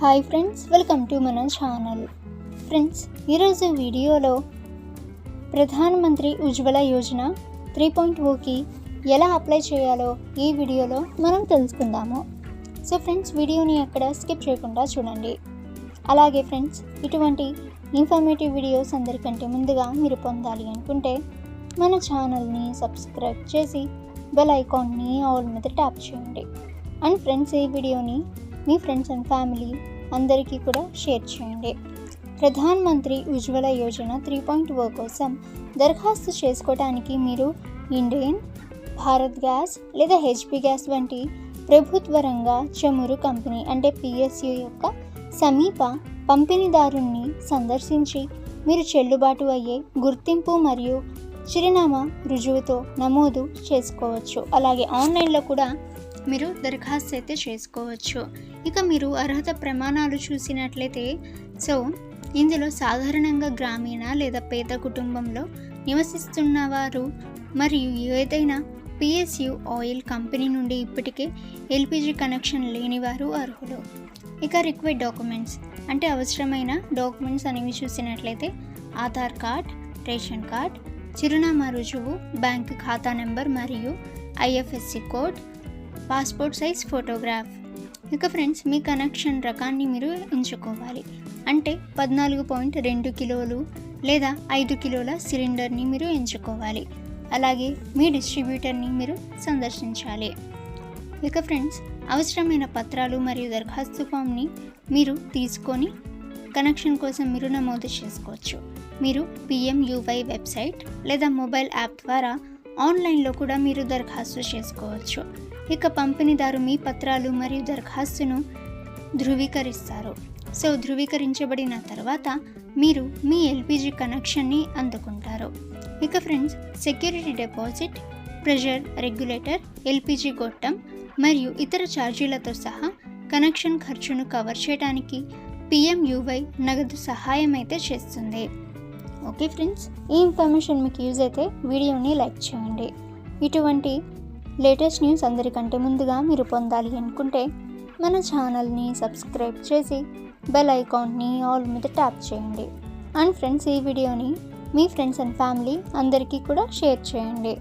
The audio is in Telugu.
హాయ్ ఫ్రెండ్స్ వెల్కమ్ టు మన ఛానల్. ఫ్రెండ్స్ ఈరోజు వీడియోలో Pradhan Mantri Ujjwala Yojana three point O ఎలా అప్లై చేయాలో ఈ వీడియోలో మనం తెలుసుకుందాము. సో ఫ్రెండ్స్ వీడియోని అక్కడ స్కిప్ చేయకుండా చూడండి. అలాగే ఫ్రెండ్స్ ఇటువంటి ఇన్ఫర్మేటివ్ వీడియోస్ అందరికంటే ముందుగా మీరు పొందాలి అనుకుంటే మన ఛానల్ని సబ్స్క్రైబ్ చేసి బెల్ ఐకాన్ని ఆల్ మీద ట్యాప్ చేయండి. అండ్ ఫ్రెండ్స్ ఈ వీడియోని మీ ఫ్రెండ్స్ అండ్ ఫ్యామిలీ అందరికీ కూడా షేర్ చేయండి. Pradhan Mantri Ujjwala Yojana three point o కోసం దరఖాస్తు చేసుకోవడానికి మీరు ఇండియన్ భారత్ గ్యాస్ లేదా హెచ్పి గ్యాస్ వంటి ప్రభుత్వ రంగ చమురు కంపెనీ అంటే పిఎస్యు యొక్క సమీప పంపిణీదారుణ్ణి సందర్శించి మీరు చెల్లుబాటు అయ్యే గుర్తింపు మరియు చిరునామా రుజువుతో నమోదు చేసుకోవచ్చు. అలాగే ఆన్లైన్లో కూడా మీరు దరఖాస్తు అయితే చేసుకోవచ్చు. ఇక మీరు అర్హత ప్రమాణాలు చూసినట్లయితే సో ఇందులో సాధారణంగా గ్రామీణ లేదా పేద కుటుంబంలో నివసిస్తున్న వారు మరియు ఏదైనా పిఎస్యు ఆయిల్ కంపెనీ నుండి ఇప్పటికే ఎల్పిజి కనెక్షన్ లేని వారు అర్హులు. ఇక రిక్వైర్డ్ డాక్యుమెంట్స్. అంటే అవసరమైన డాక్యుమెంట్స్ అనేవి చూసినట్లయితే ఆధార్ కార్డ్ రేషన్ కార్డ్ చిరునామా రుజువు బ్యాంక్ ఖాతా నెంబర్ మరియు IFSC code passport size photograph. ఇక ఫ్రెండ్స్ మీ కనెక్షన్ రకాన్ని మీరు ఎంచుకోవాలి. అంటే పద్నాలుగు పాయింట్ రెండు కిలోలు లేదా ఐదు కిలోల సిలిండర్ని మీరు ఎంచుకోవాలి. అలాగే మీ డిస్ట్రిబ్యూటర్ని మీరు సందర్శించాలి. ఇక ఫ్రెండ్స్ అవసరమైన పత్రాలు మరియు దరఖాస్తు ఫామ్ని మీరు తీసుకొని కనెక్షన్ కోసం మీరు నమోదు చేసుకోవచ్చు. మీరు పిఎంయువై వెబ్సైట్ లేదా మొబైల్ యాప్ ద్వారా ఆన్లైన్లో కూడా మీరు దరఖాస్తు చేసుకోవచ్చు. ఇక పంపిణీదారు మీ పత్రాలు మరియు దరఖాస్తును ధృవీకరిస్తారు. సో ధృవీకరించబడిన తర్వాత మీరు మీ ఎల్పిజి కనెక్షన్ని అందుకుంటారు. ఇక friends security deposit pressure regulator LPG గొట్టం మరియు ఇతర ఛార్జీలతో సహా కనెక్షన్ ఖర్చును కవర్ చేయడానికి పిఎంయువై నగదు సహాయం అయితే చేస్తుంది. Okay friends? ఈ ఇన్ఫర్మేషన్ మీకు యూజ్ అయితే వీడియోని లైక్ చేయండి. ఇటువంటి లేటెస్ట్ న్యూస్ అందరికంటే ముందుగా మీరు పొందాలి అనుకుంటే మన ఛానల్ని సబ్స్క్రైబ్ చేసి బెల్ ఐకాన్ని ఆల్ మీద ట్యాప్ చేయండి. అండ్ ఫ్రెండ్స్ ఈ వీడియోని మీ ఫ్రెండ్స్ అండ్ ఫ్యామిలీ అందరికీ కూడా షేర్ చేయండి.